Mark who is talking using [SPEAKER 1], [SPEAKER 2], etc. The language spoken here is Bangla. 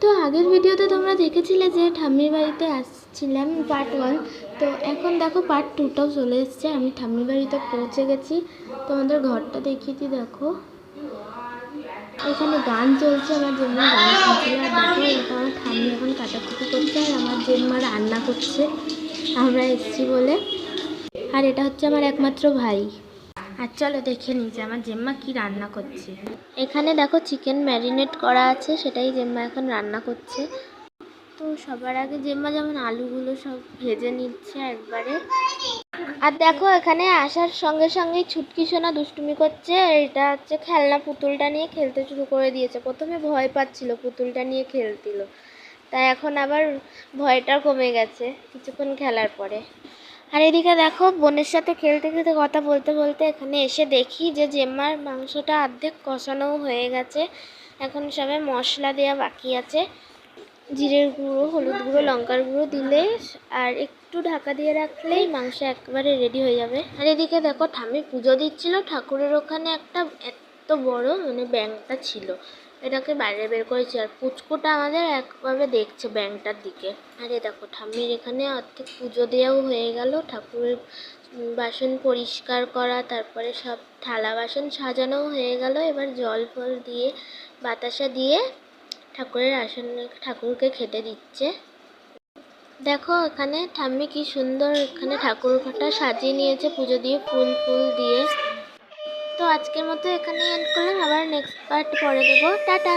[SPEAKER 1] তো আগের ভিডিওতে তোমরা দেখেছিলে যে ঠাম্মির বাড়িতে আসছিলাম পার্ট ওয়ান তো এখন দেখো পার্ট টুটাও চলে এসছে। আমি ঠাম্মির বাড়িতে পৌঁছে গেছি। তোমাদের ঘরটা দেখিয়ে দিই, দেখো। এখানে গান চলছে, আমার জেম্মা গান শুনছিল আর দেখো, আমার ঠাম্মি এখন কাটাকুটি করছে আর আমার জেম্মা রান্না করছে। আমরা এসছি বলে। আর এটা হচ্ছে আমার একমাত্র ভাই। আর চলো দেখে নিই যে আমার জেম্মা কি রান্না করছে। এখানে দেখো চিকেন ম্যারিনেট করা আছে, সেটাই জেম্মা এখন রান্না করছে। তো সবার আগে জেম্মা যেমন আলুগুলো সব ভেজে নিচ্ছে একবারে। আর দেখো এখানে আসার সঙ্গে সঙ্গে ছুটকি সোনা দুষ্টুমি করছে এটা হচ্ছে খেলনা পুতুলটা নিয়ে খেলতে শুরু করে দিয়েছে। প্রথমে ভয় পাচ্ছিল পুতুলটা নিয়ে খেলছিল তাই এখন আবার ভয়টা কমে গেছে কিছুক্ষণ খেলার পরে। আর এদিকে দেখো, বোনের সাথে খেলতে খেলতে কথা বলতে বলতে এখানে এসে দেখি যে জেম্মার মাংসটা অর্ধেক কষানোও হয়ে গেছে। এখন সবে মশলা দেওয়া বাকি আছে। জিরের গুঁড়ো, হলুদ গুঁড়ো, লঙ্কার গুঁড়ো দিলে আর একটু ঢাকা দিয়ে রাখলেই মাংস একবারে রেডি হয়ে যাবে। আর এদিকে দেখো ঠামি পুজো দিচ্ছিল। ঠাকুরের ওখানে একটা এত বড় মানে ব্যাংকটা ছিল। এটাকে বাইরে বের করেছি আর পুচকুটা আমাদের একভাবে দেখছে ব্যাংকটার দিকে। আরে দেখো, ঠাম্মির এখানে অর্ধেক পুজো দেওয়াও হয়ে গেল। ঠাকুরের বাসন পরিষ্কার করা, তারপরে সব থালা বাসন সাজানোও হয়ে গেল। এবার জল ফল দিয়ে, বাতাসা দিয়ে ঠাকুরের আসন, ঠাকুরকে খেতে দিচ্ছে। দেখো এখানে ঠাম্মি কি সুন্দর এখানে ঠাকুর সাজিয়ে নিয়েছে। পুজো দিয়ে ফুল ফুল দিয়ে। আজকের মতো এখানে এন্ড করলাম। আবার নেক্সট পার্ট পরে দেবো। টাটা!